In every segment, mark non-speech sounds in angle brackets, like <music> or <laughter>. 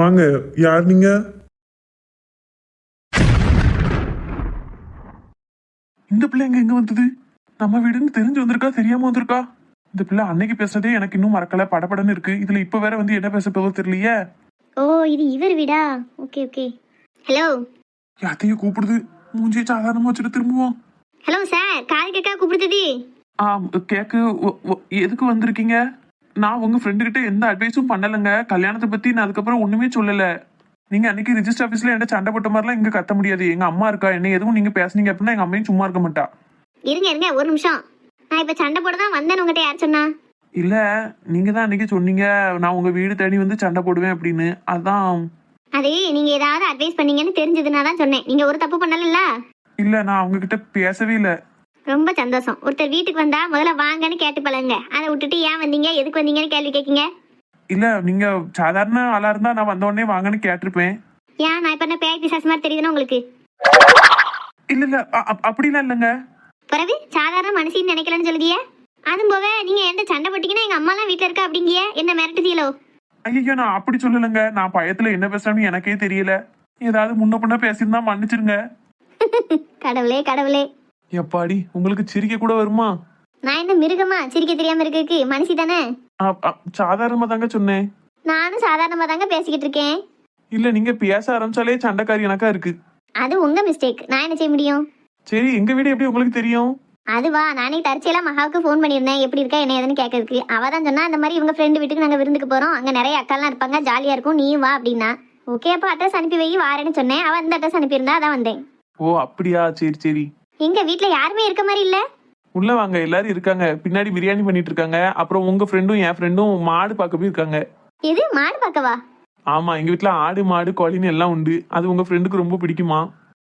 வாங்க யார் நீங்க? இந்த பிள்ளை எங்க எங்க வந்தது? நம்ம வீடுன்னு தெரிஞ்சு வந்திருக்கா தெரியாம வந்திருக்கா? இந்த பிள்ளை அன்னைக்கு பேசுனதே எனக்கு இன்னும் மறக்கல படபடன்னு இருக்கு. இதுல இப்ப வேற வந்து என்ன பேச போதோ தெரியலையே. ஓ இது இவர் வீடா? Okay okay. ஹலோ யாத்தையும் கூப்பிடுது. மூஞ்சியை சாதாரணமா வச்சுட்டு திரும்புவோம். ஹலோ சார் காது கேட்கா கூப்பிடுறது? ஆ கேக்கு எதுக்கு வந்திருக்கீங்க? நான் உங்க ஃப்ரெண்டு கிட்ட எந்த அட்வைஸும் பண்ணலைங்க. கல்யாணத்தை பத்தி நான் அதுக்கப்புறம் ஒண்ணுமே சொல்லல. நீங்க அன்னைக்கு ரிஜிஸ்டர் ஆஃபீஸ்ல என்ன சண்டை போட்ட மாதிரிலாம் இங்க கத்த முடியாது. எங்க அம்மா இருக்கா? என்ன எதுவும் நீங்க பேசுனீங்க அப்படின்னா எங்க அம்மையும் சும்மா இருக்க மாட்டா. இருங்க இருங்க ஒரு நிமிஷம். நான் இப்ப சண்டை போட தான் வந்தேன் உங்ககிட்ட யார் சொன்னா? இல்ல நீங்க தான் அன்னைக்கு சொன்னீங்க. நான் உங்க வீடு தேடி வந்து சண்டை போடுவேன் அப்படின்னு. அதான். அது நீங்க ஏதாவது அட்வைஸ் பண்ணீங்கன்னு தெரிஞ்சதுனா தான் சொன்னேன். நீங்க ஒரு தப்பு பண்ணல இல்ல நான் அவங்க கிட்ட பேசவே இல்ல. ரொம்ப சந்தோஷம். ஒருத்தர் வீட்டுக்கு வந்தா முதல்ல வாங்கன்னு கேட்டு பழகுங்க. அதை விட்டுட்டு ஏன் வந்தீங்க? எதுக்கு வந்தீங்கன்னு கேள்வி கேட்கீங்க. இல்ல நீங்க சாதாரண ஆளா இருந்தா நான் வந்த உடனே வாங்கன்னு கேட்டிருப்பேன். ஏன்? நான் இப்ப என்ன பேய் பிசாசு மாதிரி தெரியுதுன்னா உங்களுக்கு? இல்ல இல்ல. அப்படிலாம் இல்லைங்க. பிறகு சாதாரண மனுஷின்னு நினைக்கலன்னு சொல்லுதிய அதுவும் போக நீங்க எந்த சண்டை போட்டீங்கன்னா எங்க அம்மா எல்லாம் வீட்டுல இருக்கா அப்படிங்கிய என்ன மிரட்டுதீங்களோ? ஐயோ நான் அப்படி சொல்லலைங்க. நான் பயத்துல என்ன பேசுறேன்னு எனக்கே தெரியல. ஏதாவது முன்ன பின்ன பேசியிருந்தா மன்னிச்சிருங்க. <laughs> கடவுளே கடவுளே. எப்பாடி? உங்களுக்கு சிரிக்க கூட வருமா? நான் என்ன மிருகமா? சிரிக்க தெரியாம இருக்கக்கு மனுஷி தானே? சாதாரணமா தாங்க சொன்னேன். நானும் சாதாரணமா தாங்க பேசிக்கிட்டு இருக்கேன். இல்ல நீங்க பேச ஆரம்பிச்சாலே சண்டைக்காரி எனக்கா இருக்கு. அது உங்க மிஸ்டேக் நான் என்ன செய்ய முடியும்? சரி எங்க வீடு எப்படி உங்களுக்கு தெரியும்? அதுவா நானே தற்செயலா மகாவுக்கு ஃபோன் பண்ணியிருந்தேன். எப்படி இருக்கா என்ன ஏதுன்னு கேட்கறதுக்கு அவ தான் சொன்னா அந்த மாதிரி இவங்க ஃப்ரெண்டு வீட்டுக்கு நாங்க விருந்துக்கு போறோம். அங்க நிறைய அக்காலாம் இருப்பாங்க ஜாலியா இருக்கும். நீயும் வா அப்படின்னா. ஓகே அப்போ அட்ரஸ் அனுப்பி வை வாரேன்னு சொன்னேன். அவ அந்த அட்ரஸ் அனுப்பியிருந்தா அதான் வந்தேன். ஓ அப்படியா? சரி சரி. எங்க வீட்ல யாருமே இருக்க மாதிரி இல்ல? உள்ள வாங்க எல்லாரும் இருக்காங்க. பின்னாடி பிரியாணி பண்ணிட்டு இருக்காங்க அப்புறம் உங்க ஃப்ரெண்டும் என் ஃப்ரெண்டும் மாடு பார்க்க போய் இருக்காங்க இது மாடு பார்க்கவா? ஆமா எங்க வீட்ல ஆடு மாடு கோழின்னு எல்லாம் உண்டு. அது உங்க ஃப்ரெண்டுக்கு ரொம்ப பிடிக்குமா?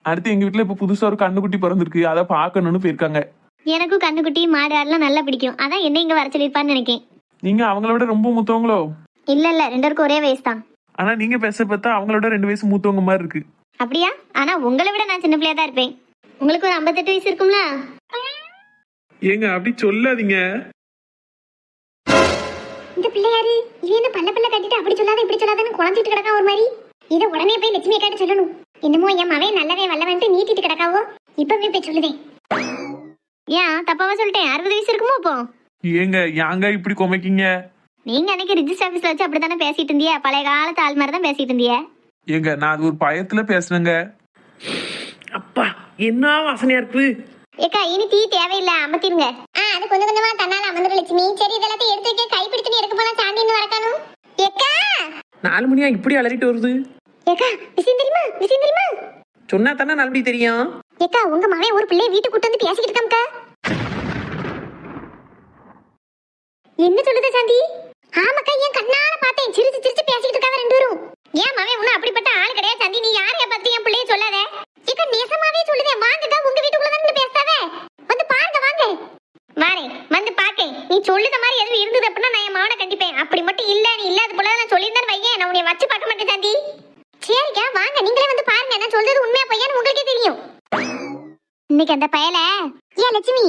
அடுத்து எங்க வீட்ல இப்ப புதுசா ஒரு கண்ணுக்குட்டி பிறந்திருக்கு. அதை பார்க்கணும்னு போயிருக்காங்க. எனக்கும் கண்ணுக்குட்டி மாடு ஆடுலாம் நல்லா பிடிக்கும். அதான் என்ன இங்க வர சொல்லியிருப்பான்னு நினைக்கேன். நீங்க அவங்கள விட ரொம்ப மூத்தவங்களோ? இல்ல இல்ல. ரெண்டு பேருக்கும் ஒரே வயசு தான். ஆனா நீங்க பேச பார்த்தா அவங்களோட ரெண்டு வயசு மூத்தவங்க மாதிரி இருக்கு. அப்படியா? ஆனா உங்களை விட நான் சின்ன பிள்ளையா தான் இருப்பேன். உங்களுக்கு ஒரு ஐம்பத்தெட்டு வயசு இருக்கும்ல? ஏங்க அப்படி சொல்லாதீங்க. இந்த பிள்ளையாரு இது என்ன பல்ல பல்ல கட்டிட்டு அப்படி சொல்லாத இப்படி சொல்லாதன்னு குழஞ்சிட்டு கிடக்கா ஒரு மாதிரி? இதை உடனே போய் லட்சுமி அக்காட்ட சொல்லணும். என்னமோ என் மவன் நல்லவே வல்லவன்ட்டு நீட்டிட்டு கிடக்காவோ? இப்பவே போய் சொல்லுவேன். ஏன் தப்பாவா சொல்லிட்டேன்? அறுபது வயசு இருக்குமோ இப்போ? ஏங்க யாங்க இப்படி கொமைக்கீங்க? நீங்க அன்னைக்கு ரிஜிஸ்டர் ஆபீஸ்ல வச்சு அப்படித்தானே பேசிட்டு இருந்தியே? பழைய காலத்து ஆள் மாதிரி தான் பேசிட்டு இருந்தியே? ஏங்க நான் அது ஒரு பயத்துல பேசுனேங்க. அப்பா என்ன வாசனையா இருக்கு? ஏக்கா இனி டீ தேவையில்ல அமர்த்திருங்க ஆ அது கொஞ்சம் கொஞ்சமா தன்னால அமர்ந்துரு லட்சுமி. சரி இதெல்லாத்தையும் எடுத்து வைக்க கைப்பிடிச்சு எடுக்க போனா சாந்தி இன்னும் வரக்கானும் ஏக்கா! நாலு மணியா இப்படி அலறிட்டு வருது? ஏக்கா விஷயம் தெரியுமா? விஷயம் தெரியுமா? சொன்னா தானே நாலு மணி தெரியும்? ஏக்கா உங்க மகன் ஒரு பிள்ளைய வீட்டுக்கு கூட்டு வந்து பேசிக்கிட்டு இருக்காம்க்கா. என்ன சொல்லுது சாந்தி? ஆமாக்கா என் கண்ணால பார்த்தேன். சிரிச்சு சிரிச்சு பேசிக்கிட்டு இருக்காங்க ரெண்டு பேரும். ஏன் மாவே ஒன்னும் அப்படிப்பட்ட ஆள் கிடையாது சந்தி. நீ யாரைய பத்தி என் பிள்ளைய சொல்லாத? ஏக்கா நேசமாவே சொல்லுதேன் வாங்கடா உங்க வீட்டுக்குள்ள தான் பேசாத வந்து பாருங்க வாங்க வாரே வந்து பாக்கே நீ சொல்லுத மாதிரி எதுவும் இருந்தது அப்படின்னா நான் என் மாவன கண்டிப்பேன். அப்படி மட்டும் இல்ல நீ இல்லாத போல நான் சொல்லியிருந்தேன் வையேன். நான் உன்னை வச்சு பார்க்க மாட்டேன் சந்தி. சரிக்கா வாங்க. நீங்களே வந்து பாருங்க. நான் சொல்றது உண்மையா பையன் உங்களுக்கே தெரியும். இன்னைக்கு அந்த பயல? ஏன் லட்சுமி?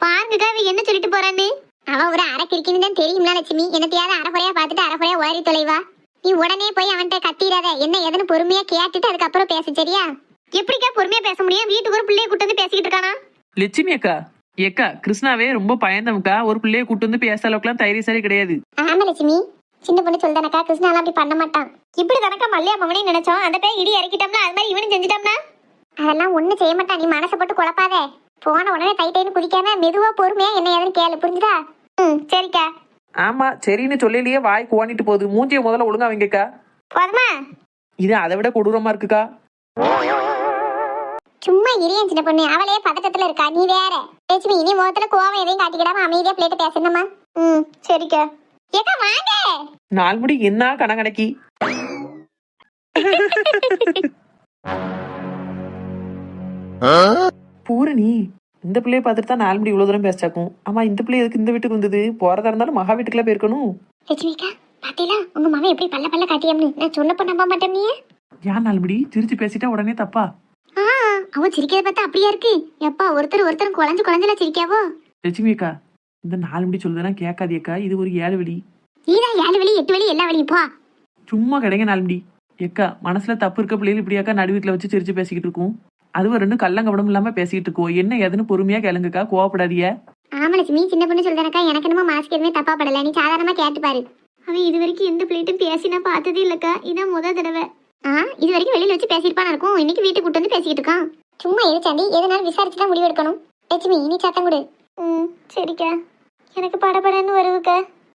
பாருங்கக்கா அவ என்ன சொல்லிட்டு போறான்னு? அவ ஒரு அரை கிரிக்கின்னு தான் தெரியும்ல லட்சுமி. என்னத்தையாவது அரைக்குறையா பார்த்துட்டு அரைக்குறையா ஓரி தொலைவா? நீ உடனே போய் அவன்கிட்ட கத்திராத என்ன எதுன்னு பொறுமையா கேட்டுட்டு அதுக்கப்புறம் பேசு சரியா? எப்படிக்கா பொறுமையா பேச முடியும்? வீட்டுக்கு ஒரு பிள்ளைய கூட்டு வந்து பேசிக்கிட்டு இருக்கானா? லட்சுமி அக்கா ஏக்கா கிருஷ்ணாவே ரொம்ப பயந்தவங்கக்கா. ஒரு பிள்ளைய கூட்டு வந்து பேச அளவுக்குலாம் தைரியசாலி கிடையாது. ஆமா லட்சுமி. சின்ன பொண்ணு சொல்லுதானக்கா கிருஷ்ணாலாம் அப்படி பண்ண மாட்டான். இப்படி தனக்கா மல்லியா மவனே நினைச்சோம். அந்த பையன் இடி இறக்கிட்டோம்னா அது மாதிரி இவனும் செஞ்சிட்டோம்னா? அதெல்லாம் ஒண்ணும் செய்ய மாட்டான். நீ மனசை போட்டு குழப்பாத. போன உடனே தைன்னு குதிக்காம மெதுவா பொறுமையா என்ன ஏதுன்னு கேளு. புரிஞ்சுதா? ம் சரிக்கா. ஆமா சரின்னு சொல்லலையே வாய் கோணிட்டு போகுது. மூஞ்சிய முதல்ல ஒழுங்கா வைங்கக்கா. போதுமா. இது அதை விட கொடூரமா இருக்குக்கா. சும்மா இரியன் சின்ன பொண்ணு. அவளே பதட்டத்துல இருக்கா. நீ வேற. லட்சுமி இனி முகத்துல கோவம் எதையும் காட்டிக்கிடாம அமைதியா பிளேட்டு பேசணுமா? ம் சரிக்கா. ஏக்கா வாங்க. நாலு முடி என்ன கணக்கணக்கி <laughs> பூரணி இந்த பிள்ளைய பார்த்துட்டு தான் நாலு முடி இவ்வளவு தூரம் பேசாக்கும் ஆமா இந்த பிள்ளை எதுக்கு இந்த வீட்டுக்கு வந்தது? போறதா இருந்தாலும் மகா வீட்டுக்குலாம் போயிருக்கணும். லட்சுமிக்கா பாத்தீங்களா? உங்க மாமா எப்படி பல்ல பல்ல காட்டியம்னு நான் சொன்னப்ப நம்ப மாட்டேன் நீ ஏன் நாலு முடி சிரிச்சு பேசிட்டா உடனே தப்பா? அவன் சிரிக்கிறத பார்த்தா அப்படியா இருக்கு? எப்பா ஒருத்தர் ஒருத்தர் குழஞ்சு குழஞ்சுல சிரிக்காவோ? லட்சுமி அக்கா இந்த நாலு முடி சொல்லுதெல்லாம் கேட்காதியக்கா. இது ஒரு ஏழு வெடி நீதான் ஏழு வழி எட்டு வழி எல்லா வழியும் போ. சும்மா கிடைங்க நாலு முடி ஏக்கா மனசுல தப்பு இருக்க பிள்ளைகள் இப்படியாக்கா நடு வீட்டில் வச்சு சிரிச்சு பேசிக்கிட்டு இருக்கும். அதுவும் ரெண்டும் கள்ளங்கபடம் இல்லாம பேசிக்கிட்டு இருக்கோம் என்ன ஏதுன்னு பொறுமையா கேளுங்கக்கா கோவப்படாதீங்க. ஆமா லட்சுமி சின்ன பொண்ணு சொல்றேனக்கா. எனக்கு என்னமோ மனசுக்கு எதுவுமே தப்பா படல நீ சாதாரணமா கேட்டு பாரு. அவன் இது வரைக்கும் எந்த பிள்ளைட்டும் பேசி நான் பார்த்ததே இல்லக்கா. இதான் முத தடவை. ஆ இது வரைக்கும் வெளியில வச்சு பேசியிருப்பான் இருக்கும். இன்னைக்கு வீட்டுக்கு கூட்டு வந்து பேசிக்கிட்டு இருக்கான். சும்மா இரு சாந்தி. எதனாலும் விசாரிச்சு தான் முடிவு எடுக்கணும். லட்சுமி நீ சத்தம் கொடு. ம் சரிக்கா. எனக்கு படபடன்னு வருதுக்கா.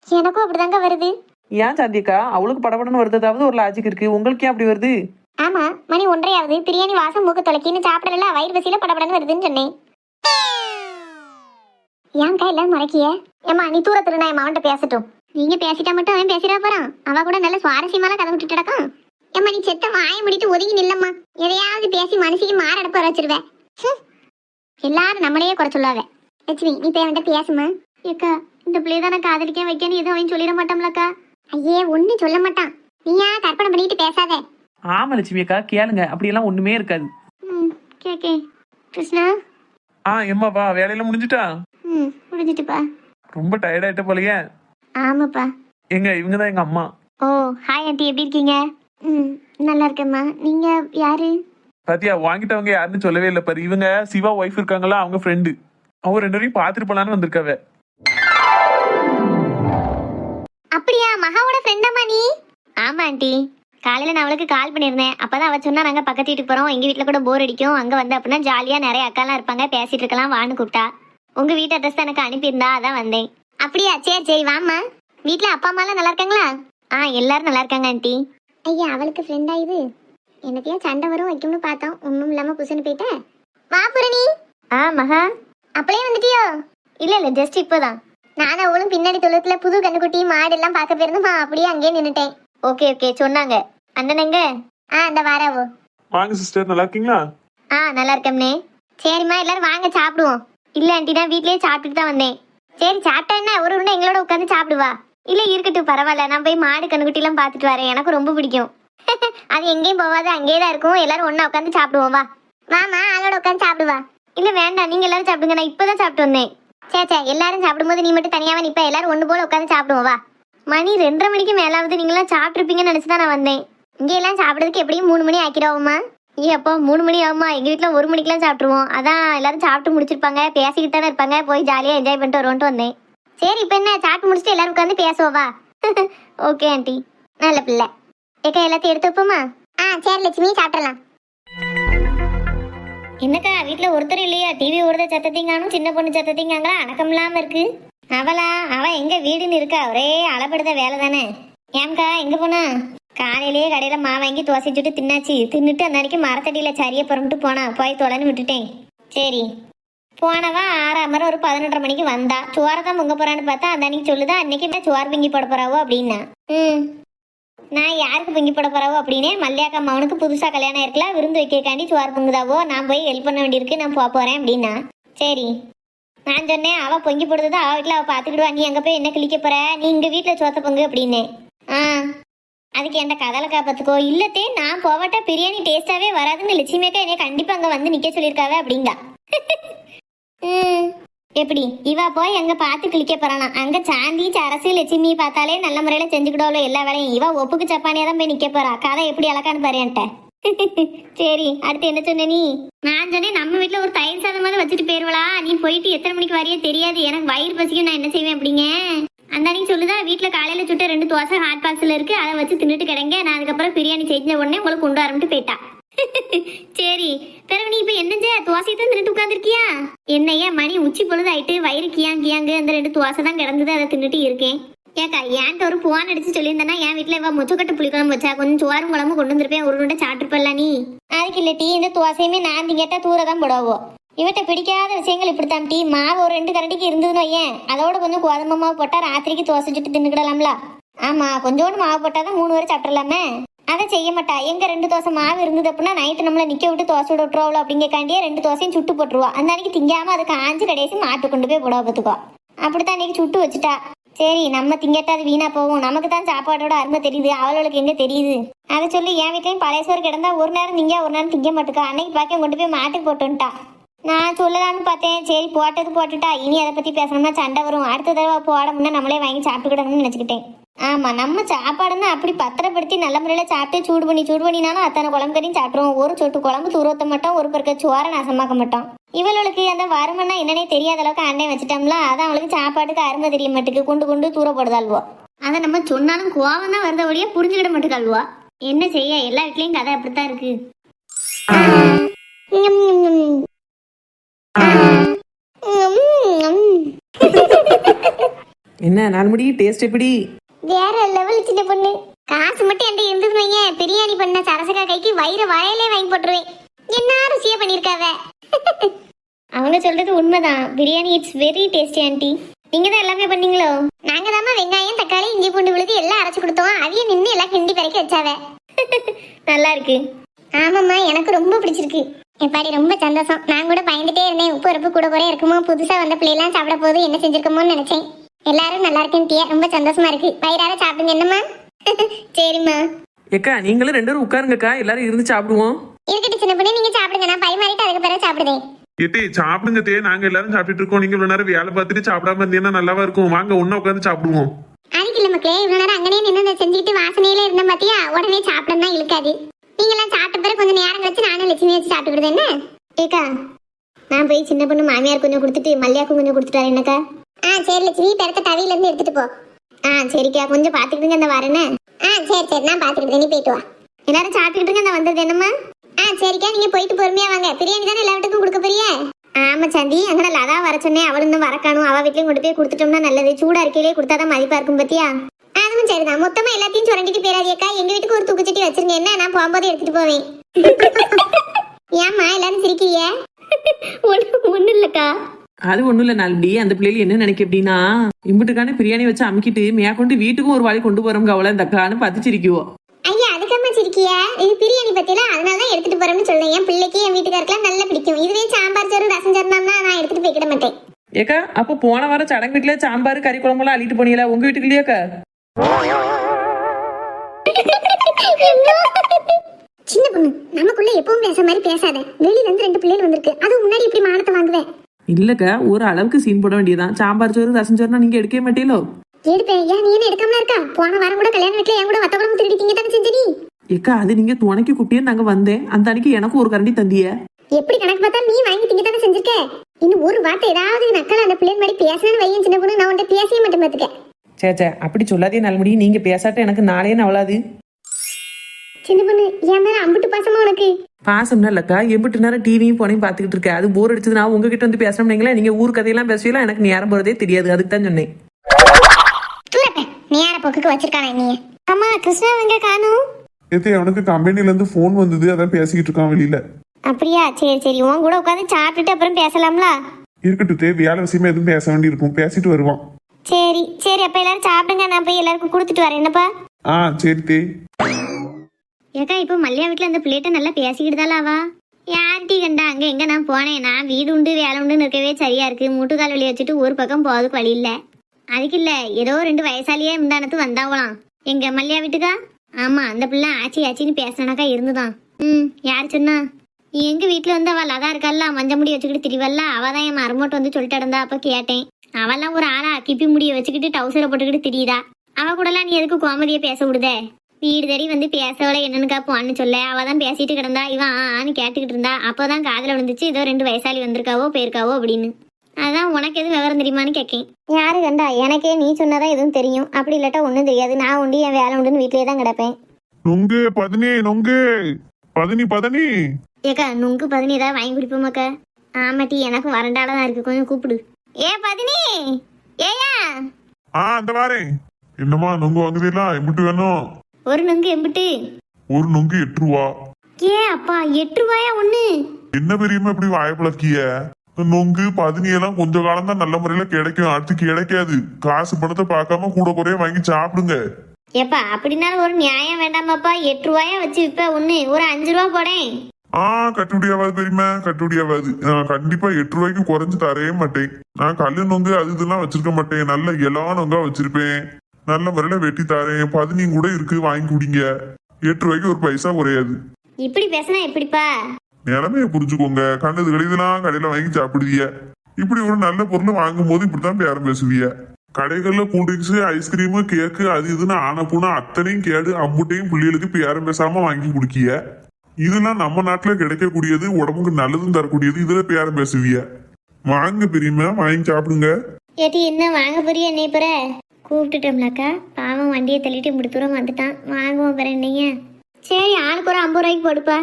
எனக்கும் அப்படிதாங்க வருது. ஏன் சாந்தியக்கா அவளுக்கு படபடன்னு வருதாவது ஒரு லாஜிக் இருக்கு. உங்களுக்கு ஏன் அப்படி வருது? ஆமா மணி ஒன்றையாவது. பிரியாணி வாசம் மூக்க தொலைக்கின்னு சாப்பிடல வயிறு பசியில படப்படன்னு வருதுன்னு சொன்னேன். ஏன்க்கா எல்லாரும் மறைக்கிய? ஏமா நீ தூரத்துல நான் அவன்கிட்ட பேசட்டும். நீங்க பேசிட்டா மட்டும் அவன் பேசிடா போறான். அவ கூட நல்ல சுவாரஸ்யமான கதை விட்டுட்டு கிடக்கும் ஏமா நீ செத்த வாயை முடிட்டு ஒதுங்கி நில்லம்மா. எதையாவது பேசி மனசுக்கு மாரடப்ப வச்சிருவேன் எல்லாரும் நம்மளையே குறை சொல்லாத. லட்சுமி நீ போய் அவன்கிட்ட பேசுமா ஏக்கா இந்த பிள்ளைய தான் காதலிக்க வைக்கன்னு எதுவும் அவன் சொல்லிட மாட்டோம்லக்கா ஐயே ஒன்னும் சொல்ல மாட்டான். நீயா கற்பனை பண்ணிட்டு பேசாத. ஆமா லட்சுமி அக்கா கேளுங்க. அப்படியெல்லாம் ஒண்ணுமே இருக்காது. ம் கேக்கே கிருஷ்ணா? ஆ எம்மா வா. வேலையெல்லாம் முடிஞ்சிட்டா? ம் முடிஞ்சிட்டுப்பா. ரொம்ப டயர்டாயிட்ட போலயே. ஆமாப்பா. எங்க இவங்க தான் எங்க அம்மா. ஓ ஹாய் ஆண்டி எப்படி இருக்கீங்க? ம் நல்லா இருக்கேம்மா. நீங்க யாரு? பாத்தியா வாங்கிட்டவங்க யாருன்னு சொல்லவே இல்லை. பாரு இவங்க சிவா ஒய்ஃப் இருக்காங்களா அவங்க ஃப்ரெண்டு அவங்க ரெண்டு பேரையும் பார்த்துட்டு போலான்னு வந்திருக்காவ. அப்படியா? மகாவோட ஃப்ரெண்டாமா நீ? ஆமா ஆண்டி காலையில நான் அவளுக்கு கால் பண்ணியிருந்தேன். அப்பதான் அவ சொன்னா நாங்க பக்கத்து வீட்டுக்கு போறோம். எங்க வீட்ல கூட போர் அடிக்கும். அங்க வந்து அப்படின்னா ஜாலியா நிறைய அக்காலாம் இருப்பாங்க. பேசிட்டு இருக்கலாம். வான்னு கூப்பிட்டா. உங்க வீட்டு அட்ரஸ் எனக்கு அனுப்பியிருந்தா. அதான் வந்தேன். அப்படியா? சரி சரி. வாம்மா. வீட்ல அப்பா அம்மாலாம் நல்லா இருக்காங்களா? ஆ எல்லாரும் நல்லா இருக்காங்க ஆண்டி ஐயா அவளுக்கு ஃப்ரெண்டா இது? எனக்கே சண்டை வரும். வைக்கும்னு பார்த்தோம். ஒன்றும் இல்லாம புசுன்னு போயிட்ட? வா புரணி. ஆ மகா. அப்படியே வந்துட்டியோ? இல்ல இல்ல. ஜஸ்ட் இப்போதான். நானும் அவளும் பின்னாடி தொழுத்துல புது கண்ணுக்குட்டி மாடு எல்லாம் பார்க்க போயிருந்தோமா? அப்படியே அங்கேயே நின்னுட்டேன். ஓகே ஓகே சொன்னாங்க. அண்ணன் எங்க? ஆ அந்த வாராவோ வாங்க சிஸ்டர் நல்லா இருக்கீங்களா? ஆ நல்லா இருக்கம்னே சரிம்மா எல்லாரும் வாங்க சாப்பிடுவோம். இல்ல ஆண்டி நான் வீட்லயே சாப்பிட்டுட்டு தான் வந்தேன். சரி சாப்பிட்டா என்ன? ஒரு உருண்டை எங்களோட உட்காந்து சாப்பிடுவா. இல்ல இருக்கட்டும் பரவாயில்ல. நான் போய் மாடு கண்ணுக்குட்டி எல்லாம் பார்த்துட்டு வரேன். எனக்கு ரொம்ப பிடிக்கும். <laughs> அது எங்கேயும் போகாது. அங்கேயே தான் இருக்கும். எல்லாரும் ஒண்ணா உட்காந்து சாப்பிடுவோம். வா. வாமா ஆளோட உட்காந்து சாப்பிடுவா. இல்ல வேண்டாம். நீங்க எல்லாரும் சாப்பிடுங்க. நான் இப்பதான் சாப்பிட்டு வந்தேன். சே சே எல்லாரும் சாப்பிடும்போது நீ மட்டும் தனியாவே நிப்ப. எல்லாரும் ஒண்ணு போல உட்காந்து சாப்பிடுவோம். வா. மணி ரெண்டரை மணிக்கு மேலாவது நீங்களாம் சாப்பிட்ருப்பீங்கன்னு நினச்சி தான் நான் வந்தேன். இங்கேயெல்லாம் எல்லாம் எப்படியும் மூணு மணி ஆக்கிடுவோம்மா. ஏ அப்போ மூணு மணி ஆகுமா? எங்கள் வீட்டில் ஒரு மணிக்கெல்லாம் சாப்பிட்ருவோம் அதான் எல்லாரும் சாப்பிட்டு முடிச்சிருப்பாங்க பேசிக்கிட்டு தானே இருப்பாங்க. போய் ஜாலியாக என்ஜாய் பண்ணிட்டு வருவோன்ட்டு வந்தேன். சரி இப்போ என்ன? சாப்பிட்டு முடிச்சுட்டு எல்லாரும் உட்காந்து பேசுவோம் ஓகே ஆண்டி <laughs> நல்ல பிள்ளை. ஏக்கா எல்லாத்தையும் எடுத்து வைப்போமா? ஆ சரி லட்சுமி சாப்பிடலாம் என்னக்கா வீட்டில் ஒருத்தர் இல்லையா? டிவி ஓடுத சத்தத்தையும் காணும் சின்ன பொண்ணு சத்தத்தையும் காங்களா அணக்கம் இல்லாமல் இருக்குது அவளா? அவ எங்க வீடுன்னு இருக்கா? ஒரே அளப்படுத வேலை தானே ஏம்க்கா எங்க போனா? காலையிலேயே கடையில மா வாங்கி தோசை சுட்டு தின்னாச்சு. தின்னுட்டு அந்த அன்னைக்கு மரத்தடியில சரிய புறம்பிட்டு போனா. போய் தொலைன்னு விட்டுட்டேன். சரி. போனவா ஆறாம ஒரு பதினொன்றரை மணிக்கு வந்தா. சோறை தான் பொங்க போறான்னு பார்த்தா அந்த அன்னைக்கு சொல்லுதா அன்னைக்கு நான் சோறு பிங்கி போட போறாவோ? அப்படின்னா. ம். நான் யாருக்கு பிங்கி போட போறாவோ? அப்படின்னே மல்லியாக்கா மவனுக்கு புதுசா கல்யாணம் இருக்கலாம் விருந்து வைக்கிறக்காண்டி சோறு பொங்குதாவோ? நான் போய் ஹெல்ப் பண்ண வேண்டியிருக்கு நான் போக போறேன் அப்படின்னா. சரி. நான் சொன்னேன் அவள் பொங்கி போடுறதா அவள் வீட்டில் அவள் பார்த்துக்கிடுவா. நீ அங்கே போய் என்ன கிழிக்க போகிற நீ இங்க வீட்டில் சோத்த பொங்கு அப்படின்னு. ஆ. அதுக்கு என்கிட்ட கதலை காப்பத்துக்கோ. இல்லத்தே நான் போவாட்டா பிரியாணி டேஸ்ட்டாகவே வராதுன்னு லட்சுமிக்கா என்னை கண்டிப்பாக அங்கே வந்து நிற்க சொல்லியிருக்காவே அப்படிங்க. ம். எப்படி? இவ போய் அங்கே பார்த்து கிளிக்க போகிறானா அங்கே சாந்தி சரசு லட்சுமி பார்த்தாலே நல்ல முறையில் செஞ்சுக்கிடுவாளோ எல்லா வேலையும். இவா ஒப்புக்கு சப்பானியா தான் போய் நிற்க போறா. கதை எப்படி அழகான்னு பாரு என்கிட்ட சரி அடுத்து என்ன சொன்ன நீ? நான் சொன்னேன் நம்ம வீட்ல ஒரு தயிர் சாதமாவது வச்சுட்டு போயிருவளா? நீ போயிட்டு எத்தனை மணிக்கு வரையே தெரியாது. எனக்கு வயிறு பசிக்கும் நான் என்ன செய்வேன் அப்படிங்க? அந்த அன்னைக்கு சொல்லுதா வீட்ல காலையில சுட்ட ரெண்டு தோசை ஹாட் பாக்ஸ்ல இருக்கு அதை வச்சு தின்னுட்டு கிடங்க. நான் அதுக்கப்புறம் பிரியாணி செஞ்ச உடனே உங்களுக்கு கொண்டு வரமிட்டு போயிட்டா. <laughs> சரி பிறகு நீ இப்ப என்ன செய்ய தோசை தான் தின்னுட்டு உட்காந்துருக்கியா என்னையா மணி உச்சி பொழுது ஆயிட்டு வயிறு கியாங் கியாங்கு அந்த ரெண்டு தோசை தான் கிடந்தது அதை தின்னுட்டு இருக்கேன். ஏக்கா ஏன்ட்ட ஒரு புவான் அடிச்சு சொல்லியிருந்தேன்னா என் வீட்டுல இவ முச்சக்கட்டு புளிக்குழம்பு வச்சா கொஞ்சம் சுவாரும் குழம்பு கொண்டு வந்திருப்பேன் ஒரு உருண்டை சாப்பிட்டுப்பல்ல நீ? அதுக்கு இல்ல டீ இந்த தோசையுமே நான் திங்கட்டா தூர தான் போடுவோம் இவட்ட பிடிக்காத விஷயங்கள் இப்படித்தான் டீ மாவு ஒரு ரெண்டு கரண்டிக்கு இருந்ததுன்னு ஏன் அதோட கொஞ்சம் கோதுமை மாவு போட்டா ராத்திரிக்கு தோசை சுட்டு தின்னுக்கிடலாம்ல. ஆமா கொஞ்சோண்டு மாவு போட்டாதான் மூணு வரை சாப்பிடலாமே. அதை செய்ய மாட்டா. எங்க ரெண்டு தோசை மாவு இருந்தது அப்படின்னா நைட்டு நம்மள நிக்க விட்டு தோசை விட விட்டுருவோம் அப்படிங்கக்காண்டியே ரெண்டு தோசையும் சுட்டு போட்டுருவா. அந்த அன்னைக்கு திங்காம அது காஞ்சு கடைசி மாட்டு கொண்டு போய் போட பார்த்துக்கோ அப்படித்தான் அன்னைக்கு சுட்டு வச்சுட்டா. சரி நம்ம திங்கட்டாது வீணா போவோம். நமக்கு தான் சாப்பாடோட அருமை தெரியுது. அவளுக்கு எங்க தெரியுது? அதை சொல்லி என் வீட்லயும் பழைய சோறு கிடந்தா ஒரு நேரம் திங்க ஒரு நேரம் திங்க மாட்டுக்கா? அன்னைக்கு பாக்கியம் கொண்டு போய் மாட்டுக்கு போட்டுன்ட்டா. நான் சொல்லலாம்னு பார்த்தேன். சரி போட்டது போட்டுட்டா. இனி அதை பத்தி பேசணும்னா சண்டை வரும். அடுத்த தடவை போட முன்னே நம்மளே வாங்கி சாப்பிட்டுக்கிடணும்னு நினைச்சுக்கிட்டேன். ஆமா நம்ம சாப்பாடுன்னா அப்படி பத்திரப்படுத்தி நல்ல முறையில சாப்பிட்டு சூடு பண்ணி சூடு பண்ணினாலும் அத்தனை குழம்பு கறியும் சாப்பிட்ருவோம் ஒரு சொட்டு குழம்பு தூரத்த மாட்டோம். ஒரு பிறக்க சோறை நாசமாக்க மாட்டோம். இவளுக்கு அந்த வருமன்னா என்னன்னே தெரியாத அளவுக்கு அண்ணன் வச்சுட்டோம்ல அதான் அவளுக்கு சாப்பாட்டுக்கு அருமை தெரிய மாட்டுக்கு கொண்டு கொண்டு தூர போடுதாள்வோ அதை நம்ம சொன்னாலும் கோவம் தான் வருத வழியா புரிஞ்சுக்கிட மாட்டுக்காள்வா என்ன செய்ய எல்லா வீட்லயும் கதை அப்படித்தான் இருக்கு. என்ன நாலு முடி டேஸ்ட் எப்படி? வேற லெவல் சின்ன பொண்ணு. காசு மட்டும் என்கிட்ட இருந்ததுன்னு வையேன். பிரியாணி பண்ண சரசகா கைக்கு வயிறு வாயிலே வாங்கி போட்டுருவேன். என்ன ருசியா பண்ணிருக்காவ? <laughs> அவங்க சொல்றது உண்மைதான். Biryani it's very tasty aunty நீங்க தான் எல்லாமே பண்ணீங்களோ? நாங்க தான் வெங்காயம் தக்காளி இஞ்சி பூண்டு விழுது எல்லாம் அரைச்சு கொடுத்தோம். அதையும் நின்று எல்லாம் கிண்டி பறக்கி வச்சாவ. <laughs> நல்லா இருக்கு. ஆமாம்மா எனக்கு ரொம்ப பிடிச்சிருக்கு. என் பாடி ரொம்ப சந்தோஷம். நான் கூட பயந்துட்டே இருந்தேன். உப்பு உரப்பு கூட கூட இருக்குமோ? புதுசா வந்த பிள்ளைலாம் சாப்பிட போது என்ன செஞ்சிருக்கோமோன்னு நினைச்சேன். எல்லாரும் நல்லா இருக்குன்ட்டியா ரொம்ப சந்தோஷமா இருக்கு. வயிறார சாப்பிடுங்க என்னம்மா? <laughs> சரிம்மா. ஏக்கா நீங்களும் ரெண்டு பேரும் உட்காருங்கக்கா எல்லாரும் இருந்து சாப்பிடுவோம். இருக்கட்டும் சின்ன பொண்ணு நீங்க சாப்பிடுங்க நான் பரிமாறிட்டு அதுக்கு பிறகு சாப்பிடுதேன். ஏத்தே சாப்பிடுங்க தே நாங்க எல்லாரும் சாப்பிட்டுட்டு இருக்கோம். நீங்க இவ்வளவு நேரம் வேலை பார்த்துட்டு சாப்பிடாம இருந்தீங்கன்னா நல்லாவா இருக்கும். வாங்க ஒண்ணா உட்காந்து சாப்பிடுவோம். அதுக்கு இல்ல மக்களே இவ்வளவு நேரம் அங்கனே நின்று செஞ்சுட்டு வாசனையில இருந்தேன் பாத்தியா? உடனே சாப்பிடணும் இழுக்காது. நீங்க எல்லாம் சாப்பிட்ட பிறகு கொஞ்சம் நேரம் கழிச்சு நானும் லட்சுமி வச்சு சாப்பிட்டுக்கிடுது என்ன? ஏக்கா நான் போய் சின்ன பொண்ணு மாமியார் கொஞ்சம் கொடுத்துட்டு மல்லியாக்கும் கொஞ்சம் கொடுத்துட்டு வரேன் என்னக்கா? ஆ சரி லட்சுமி பிறக்க தவியில இருந்து எடுத்துட்டு போ. ஆ சரிக்கா கொஞ்சம் பாத்துக்கிட்டுங்க அந்த வரேன்னு ஆ சரி சரி. நான் பாத்துக்கிட்டேன் நீ போயிட்டு வா. எல்லாரும் சாப்பிட்டுக்கிட்டுங்க அந்த வந்தது என்னம்மா? ஆ சரிக்கா. நீங்க போயிட்டு பொறுமையா வாங்க. பிரியாணி தானே எல்லா வீட்டுக்கும் கொடுக்க போறியே? ஆமா சந்தி. அங்கே லதா வர சொன்னேன். அவள் இன்னும் வரக்கானும் அவ வீட்லயும் கொண்டு போய் கொடுத்துட்டோம்னா நல்லது. சூடா இருக்கையிலே கொடுத்தாதான் மதிப்பா இருக்கும் பத்தியா? அதுவும் சரிதான். மொத்தமா எல்லாத்தையும் சுரண்டிட்டு போயிடாதியக்கா எங்க வீட்டுக்கு ஒரு தூக்குச்சட்டி வச்சிருங்க. என்ன? நான் போகும்போது எடுத்துட்டு போவேன். ஏம்மா எல்லாரும் சிரிக்கிறிய <laughs> ஒண்ணு இல்லக்கா. அது ஒண்ணும் இல்ல நாலு அந்த பிள்ளைகள் என்ன நினைக்க அப்படின்னா இம்புட்டுக்கான பிரியாணி வச்சு அமுக்கிட்டு மேற்கொண்டு வீட்டுக்கும் ஒரு வாழை கொண்டு போறோம் அவளை. இந்த அக்கான்னு பார்த்து சிரிக்குவோம் ஐயா அதுக்கம்மா சிரிக்கிய? இது பிரியாணி பத்தியில அதனால தான் எடுத்துட்டு போறேன்னு சொல்றேன். என் பிள்ளைக்கு என் வீட்டுக்காருக்கெல்லாம் நல்லா பிடிக்கும். இதுவே சாம்பார் சோறு ரசம் சோறுனா நான் எடுத்துட்டு போய்க்கிட மாட்டேன். ஏக்கா அப்போ போன வாரம் சடங்கு வீட்டுல சாம்பார் கறி குழம்பெல்லாம் அள்ளிட்டு போனீங்களா? உங்க வீட்டுக்கு இல்லையாக்கா சின்ன பொண்ணு நமக்குள்ள எப்பவும் பேச மாதிரி பேசாத. வெளியில இருந்து ரெண்டு பிள்ளைகள் வந்திருக்கு. அது முன்னாடி இப்படி மானத்தை வாங்குவேன்? இல்லக்கா ஒரு அளவுக்கு சீன் போட வேண்டியதான் சாம்பார் சோறு ரசம் சோறுனா நீங்க எடுக்கவே மாட்டீங்களோ? எடுப்பேன். ஏன் நீ என்ன எடுக்காமல இருக்கா? போன வாரம் கூட கல்யாண வீட்டுல என் கூட வத்த குழம்பு திருடிட்டீங்க தானே செஞ்ச நீ? ஏக்கா அது நீங்க துணைக்கு கூப்பிட்டே நாங்க வந்தேன். அந்த அன்னைக்கு எனக்கும் ஒரு கரண்டி தந்திய. எப்படி கணக்கு பார்த்தா நீ வாங்கி திங்க தானே செஞ்சிருக்க? இன்னும் ஒரு வார்த்தை ஏதாவது நக்கல் அந்த பிள்ளைங்க மாதிரி பேசணும்னு வையன் சின்ன பொண்ணு நான் உன்ட்ட பேசவே மாட்டேன் பாத்துக்க. சே சே அப்படி சொல்லாதே நல்லபடி நீங்க பேசாட்ட எனக்கு நாளே நவளாது சின்ன பொண்ணு என் மேல அம்புட்டு பாசமா உனக்கு? பாசம்னா இல்லக்கா எம்பிட்டு நேரம் டிவியும் போனையும் பார்த்துக்கிட்டு இருக்கேன். அது போர் அடிச்சது நான் உங்ககிட்ட வந்து பேசணும்னீங்களா நீங்க ஊர் கதையெல்லாம் பேசுவீங்களா? எனக்கு நேரம் போறதே தெரியாது. அதுக்கு தான் சொன்னேன். தூரப்ப. நேர போக்குக்கு வச்சிருக்கானே நீ. அம்மா கிருஷ்ணா எங்க காணும்? ஏத்தே அவனுக்கு கம்பெனில இருந்து போன் வந்தது. அதான் பேசிக்கிட்டு இருக்கான் வெளியில. அப்படியா? சரி சரி. உன் கூட உட்காந்து சாப்பிட்டுட்டு அப்புறம் பேசலாம்ல? இருக்கட்டும் தே வேலை விஷயமா எதுவும் பேச வேண்டியிருக்கும். பேசிட்டு வருவான். சரி சரி. அப்ப எல்லாரும் சாப்பிடுங்க. நான் போய் எல்லாருக்கும் கொடுத்துட்டு வரேன். என்னப்பா? ஆ சரி தே ஏக்கா இப்போ மல்லியா வீட்டில் அந்த பிள்ளைகிட்ட நல்லா பேசிக்கிட்டு தான் அவா கண்டா அங்கே எங்கே நான் போனேன். நான் வீடு உண்டு வேலை உண்டுன்னு இருக்கவே சரியா இருக்கு. மூட்டுக்கால் வழி வச்சுட்டு ஒரு பக்கம் போகிறதுக்கு வழி இல்லை. அதுக்கு இல்லை ஏதோ ரெண்டு வயசாலியே முந்தானத்து வந்தாவலாம் எங்கள் மல்லியா வீட்டுக்கா? ஆமாம் அந்த பிள்ளை ஆச்சி ஆச்சின்னு பேசினாக்கா இருந்துதான். ம் யார் சொன்னா? எங்கள் வீட்டில் வந்து அவள் அதான் இருக்கல்ல மஞ்ச முடி வச்சுக்கிட்டு திரிவல்ல அவள் தான் என் மருமட்டு வந்து சொல்லிட்டு இருந்தா அப்போ கேட்டேன். அவெல்லாம் ஒரு ஆளா கிப்பி முடியை வச்சுக்கிட்டு டவுசரை போட்டுக்கிட்டு திரியுதா? அவ கூடலாம் நீ எதுக்கு கோமதியை பேச விடுதே? வீடு தேடி வந்து பேசவள என்னன்னு காப்பான்னு சொல்ல. அவ தான் பேசிட்டு கிடந்தா இவன் ஆன்னு கேட்டுக்கிட்டு இருந்தா. அப்போதான் காதுல விழுந்துச்சு ஏதோ ரெண்டு வயசாளி வந்திருக்காவோ போயிருக்காவோ அப்படின்னு. அதான் உனக்கு எதுவும் விவரம் தெரியுமான்னு கேட்கேன் யாரு கண்டா? எனக்கே நீ சொன்னதான் எதுவும் தெரியும். அப்படி இல்லாட்டா ஒன்றும் தெரியாது. நான் உண்டு என் வேலை உண்டுன்னு வீட்டிலே தான் கிடப்பேன். நொங்கு பதனி நொங்கு. பதனி பதனி. ஏக்கா நுங்கு பதினி ஏதாவது வாங்கி குடிப்போமாக்கா ஆமாட்டி எனக்கும் வறண்டால தான் இருக்கு. கொஞ்சம் கூப்பிடு. ஏ பதினி! ஏயா! ஆ அந்த வாரேன் என்னம்மா நொங்கு வாங்குதீங்களா? எம்பிட்டு வேணும்? ஒரு நுங்கு எம்பிட்டு. ஒரு நொங்கு எட்டு ரூபா. ஏ அப்பா எட்டு ரூபாயா ஒன்று என்ன பெரியமா இப்படி வாய்ப்பிழக்கிய நொங்கு பதினி எல்லாம் கொஞ்ச காலம் தான் நல்ல முறையில கிடைக்கும். அடுத்து கிடைக்காது. காசு பணத்தை பார்க்காம கூட குறைய வாங்கி சாப்பிடுங்க. ஏப்பா அப்படின்னாலும் ஒரு நியாயம் வேண்டாமாப்பா. எட்டு ரூபாயா வச்சு விற்ப ஒன்று ஒரு அஞ்சு ரூபா போடேன். ஆ கட்டுப்படியாவாது பெரியமா கட்டுப்படியாவாது நான் கண்டிப்பா எட்டு ரூபாய்க்கு குறைஞ்சு தரவே மாட்டேன். நான் கல்லு நொங்கு அது இதெல்லாம் வச்சிருக்க மாட்டேன். நல்ல எல்லா நொங்கா வச்சிருப்பேன். நல்ல முறையில வெட்டி தரேன். பதினியும் கூட இருக்கு வாங்கி குடிங்க. எட்டு ரூபாய்க்கு ஒரு பைசா குறையாது. இப்படி பேசினா எப்படிப்பா? நிலைமைய புரிஞ்சுக்கோங்க. கண்டது கழிதெல்லாம் கடையில வாங்கி சாப்பிடுவீங்க இப்படி ஒரு நல்ல பொருளை வாங்கும் போது இப்படித்தான் பேரம் பேசுவீங்க கடைகள்ல கூல்ட்ரிங்க்ஸ் ஐஸ்கிரீமு கேக்கு அது இதுன்னு ஆன பூனா அத்தனையும் கேடு அம்புட்டையும் பிள்ளைகளுக்கு பேரம் பேசாம வாங்கி குடிக்கிய. இதெல்லாம் நம்ம நாட்டுல கிடைக்கக்கூடியது உடம்புக்கு நல்லதும் தரக்கூடியது இதுல பேரம் பேசுவிய. வாங்க பெரியம்மா வாங்கி சாப்பிடுங்க. ஏட்டி என்ன வாங்க போறியா என்னை கூப்பிட்டுட்டோம்லக்கா. பாவம் வண்டியை தள்ளிட்டு இப்படி தூரம் வந்துட்டான். வாங்குவோம் பிற என்னைய. சரி ஆளுக்கு ஒரு ஐம்பது ரூபாய்க்கு போடுப்பா.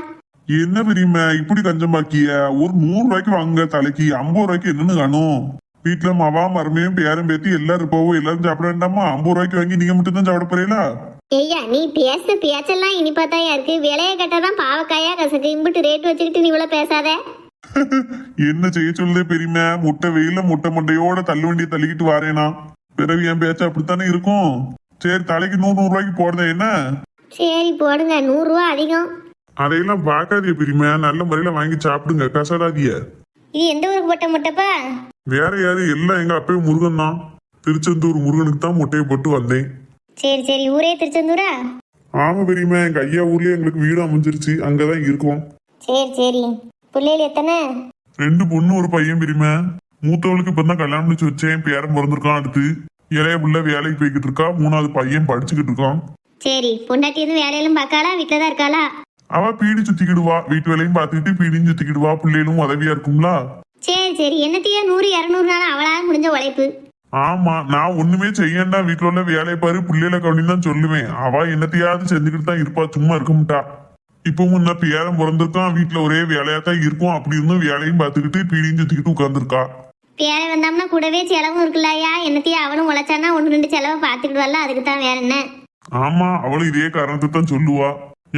என்ன பெரியம்மா இப்படி கஞ்சமாக்கிய ஒரு நூறு ரூபாய்க்கு வாங்குங்க தலைக்கு. ஐம்பது ரூபாய்க்கு என்னன்னு காணும்? வீட்டுல மவா மருமையும் பேரும் பேத்தி எல்லாரும் இருப்போம். எல்லாரும் சாப்பிட வேண்டாமா? ஐம்பது ரூபாய்க்கு வாங்கி நீங்க மட்டும் தான் சாப்பிட போறீங்களா? ஐயா நீ பேச. பேச்செல்லாம் இனிப்பாத்தாயா இருக்கு? விலைய கட்டாதான் பாவக்காயா கசக்கு இம்பிட்டு ரேட் வச்சுக்கிட்டு நீ இவ்வளவு பேசாத. <laughs> என்ன செய்ய சொல்லுதே பெரியம்மா? முட்டை வெயில முட்டை மண்டையோட தள்ளு வண்டியை தள்ளிக்கிட்டு வாரேனா? பிறகு என் பேச்சு அப்படித்தானே இருக்கும்? சரி தலைக்கு நூறு நூறு ரூபாய்க்கு போடுறேன் என்ன? சரி போடுங்க. நூறுரூவா அதிகம். அதையெல்லாம் பார்க்காதீங்க பெரியம்மா நல்ல முறையில வாங்கி சாப்பிடுங்க. கசடாதிய இது எந்த ஊருக்கு போட்ட முட்டைப்பா? வேற யாரு? எல்லாம் எங்க அப்பயும் முருகன் தான். திருச்செந்தூர் முருகனுக்கு தான் முட்டையை போட்டு வந்தேன். சரி சரி. ஊரே திருச்செந்தூரா? ஆமா பெரியம்மா எங்க ஐயா ஊர்லயே எங்களுக்கு வீடு அமைஞ்சிருச்சு. அங்கதான் இருக்கோம். சரி சரி. பிள்ளைகள் எத்தனை? ரெண்டு பொண்ணு ஒரு பையன் பெரியம்மா மூத்தவளுக்கு இப்பதான் கல்யாணம் முடிச்சு வச்சேன் பேரன் பிறந்திருக்கான் அடுத்து இளைய புள்ள வேலைக்கு போய்கிட்டு இருக்கா மூணாவது பையன் படிச்சுக்கிட்டு இருக்கான். சரி பொண்டாட்டி எதுவும் வேலையெல்லாம் பார்க்காளா? வீட்டில் தான் இருக்காளா? அவ பீடி சுத்திக்கிடுவா வீட்டு வேலையும் பார்த்துக்கிட்டு பீடியும் சுத்திக்கிடுவா பிள்ளைகளும் உதவியா இருக்கும்ல? சரி சரி. என்னத்தையா நூறு இரநூறு நாள் அவளால் முடிஞ்ச உழைப்பு. ஆமா நான் ஒண்ணுமே செய்யண்டா வீட்டுல உள்ள வேலையை பாரு பிள்ளைகளை கவனின்னு தான் சொல்லுவேன். அவ என்னத்தையாவது செஞ்சுக்கிட்டு தான் இருப்பா சும்மா இருக்க மாட்டா. இப்பவும் நான் பேரன் பிறந்திருக்கான் வீட்டுல ஒரே வேலையா தான் இருக்கும் அப்படி இருந்தும் வேலையும் பார்த்துக்கிட்டு பீடியும் சுத்திக்கிட்டு உட்கார்ந்துருக்கா. பேரை வந்தோம்னா கூடவே செலவும் இருக்குல்லையா என்னத்தையா அவனும் உழைச்சானா ஒன்று ரெண்டு செலவை பார்த்துக்கிடுவாள்ல அதுக்கு தான் வேற என்ன? ஆமா அவளும் இதே காரணத்தை தான் சொல்லுவா.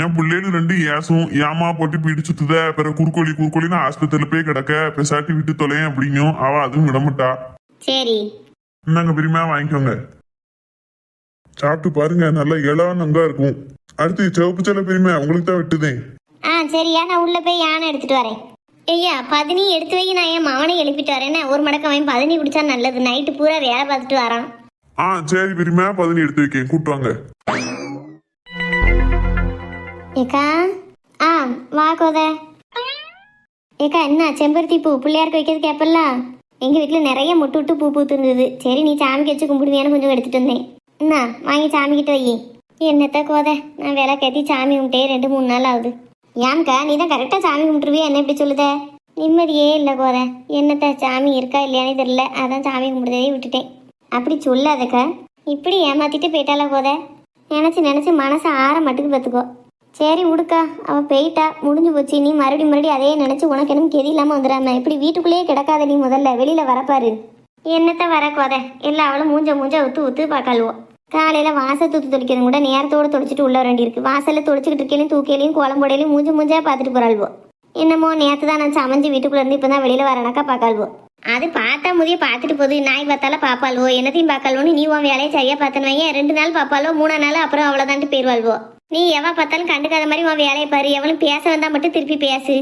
என் பிள்ளைகள் ரெண்டு ஏசும் ஏமா போட்டு பீடி சுத்துத பிறகு குறுக்கோழி குறுக்கோழின்னு ஆஸ்பத்திரியில போய் கிடக்க பெசாட்டி விட்டு தொலையன் அப்படிங்கும் அவ அதுவும் விடமாட்டா. சரி. இந்தாங்க பெரியமா வாங்கிக்கோங்க. சாப்பிட்டு பாருங்க நல்லா இளநங்கா இருக்கும். அடுத்து சிவப்பு செல்ல பெரியமா உங்களுக்கு தான் விட்டுதேன். ஆ சரியா நான் உள்ள போய் யானை எடுத்துட்டு வரேன். ஐயா பதினி எடுத்து வை நான் என் மவனை எழுப்பிட்டு வரேன். ஒரு மடக்கம் வாங்கி பதினி குடிச்சா நல்லது. நைட்டு பூரா வேலை பார்த்துட்டு வரான். ஆ சரி பெரியமா பதினி எடுத்து வைக்கேன். கூட்டு வாங்க. ஏக்கா ஆ வா கோத. ஏக்கா என்ன செம்பருத்தி பூ பிள்ளையாருக்கு வைக்கிறது கேப்பல்ல? எங்கள் வீட்டில் நிறைய முட்டு விட்டு பூ பூத்து இருந்தது சரி நீ சாமிக்கு வச்சு கும்பிடுவியான்னு கொஞ்சம் எடுத்துட்டு வந்தேன். என்ன வாங்கி சாமிக்கிட்ட வை. என்னத்த கோத நான் வேலை கட்டி சாமி கும்பிட்டே ரெண்டு மூணு நாள் ஆகுது. ஏன்க்கா நீ தான் கரெக்டாக சாமி கும்பிட்டுருவியா? என்ன இப்படி சொல்லுத? நிம்மதியே இல்லை கோத. என்னத்த சாமி இருக்கா இல்லையானே தெரியல. அதான் சாமி கும்பிடுறதே விட்டுட்டேன். அப்படி சொல்லாதக்கா. இப்படி ஏமாத்திட்டு போயிட்டால கோத? நினச்சி நினச்சி மனசை ஆற மட்டுக்கு பார்த்துக்கோ. சரி விடுக்கா அவள் போயிட்டா. முடிஞ்சு போச்சு. நீ மறுபடியும் மறுபடியும் அதே நினச்சி உனக்கு எனக்கு கெதி வந்துடாம இப்படி வீட்டுக்குள்ளேயே கிடக்காத நீ முதல்ல. வெளியில் வரப்பாரு என்னத்த வர கோத? எல்லாம் அவளும் மூஞ்ச மூஞ்ச ஊத்து ஊத்து பார்க்கலுவோம் காலையில வாசல் தூத்து தொளிக்கிறது கூட நேரத்தோட துடைச்சிட்டு உள்ள வேண்டியிருக்கு. வாசல்ல தொளிச்சுக்கிட்டு இருக்கையிலையும் தூக்கையிலையும் குழம்புடையிலையும் மூஞ்சி மூஞ்சா பார்த்துட்டு போறாள்வோ. என்னமோ நேத்து தான் நான் சமைஞ்சு வீட்டுக்குள்ள இருந்து இப்பதான் வெளியில வரனாக்கா பார்க்காள்வோ. அது பார்த்தா முதிய பார்த்துட்டு போகுது. நாய் பார்த்தாலும் பாப்பாள்வோ என்னத்தையும் பார்க்கல்வோன்னு நீ உன் வேலையை சரியா பார்த்தனு ரெண்டு நாள் பாப்பாளோ மூணா நாள் அப்புறம் அவ்வளோதான்ட்டு போயிடுவாள்வோ நீ எவ பார்த்தாலும் கண்டுக்காத மாதிரி உன் வேலையை பாரு. எவளும் பேச வந்தா மட்டும் திருப்பி பேசு.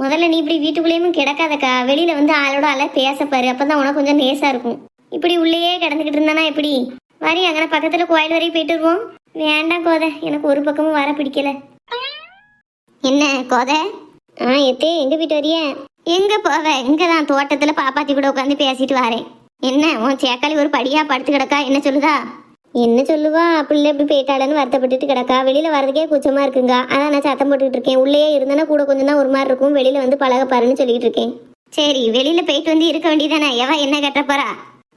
முதல்ல நீ இப்படி வீட்டுக்குள்ளேயும் கிடக்காதக்கா. வெளியில வந்து ஆளோட ஆளை பேச பாரு. அப்பதான் உனக்கு கொஞ்சம் நேசா இருக்கும். இப்படி உள்ளேயே கிடந்துக்கிட்டு இருந்தானா எப்படி? வரி அங்கே பக்கத்துல கோயில் வரையும் போயிட்டு வருவோம். வேண்டாம் கோதை எனக்கு ஒரு பக்கமும் வர பிடிக்கல. என்ன கோதை? ஆ எத்தே எங்க போயிட்டு வரிய? எங்க போவ? எங்கே தான் தோட்டத்துல பாப்பாத்தி கூட உட்காந்து பேசிட்டு வரேன் என்ன உன் சேக்காளி ஒரு படியா படுத்து கிடக்கா? என்ன சொல்லுதா? என்ன சொல்லுவா? பிள்ளை எப்படி போயிட்டாளன்னு வருத்தப்பட்டுட்டு கிடக்கா? வெளியில வரதுக்கே கூச்சமா இருக்குங்க. அதான் நான் சத்தம் போட்டுக்கிட்டு இருக்கேன். உள்ளேயே இருந்தேன்னா கூட கொஞ்சம் தான் ஒரு மாதிரி இருக்கும். வெளியில வந்து பழக பாருன்னு சொல்லிட்டு இருக்கேன். சரி வெளியில போயிட்டு வந்து இருக்க வேண்டியதானே எவ என்ன கட்ட போறா?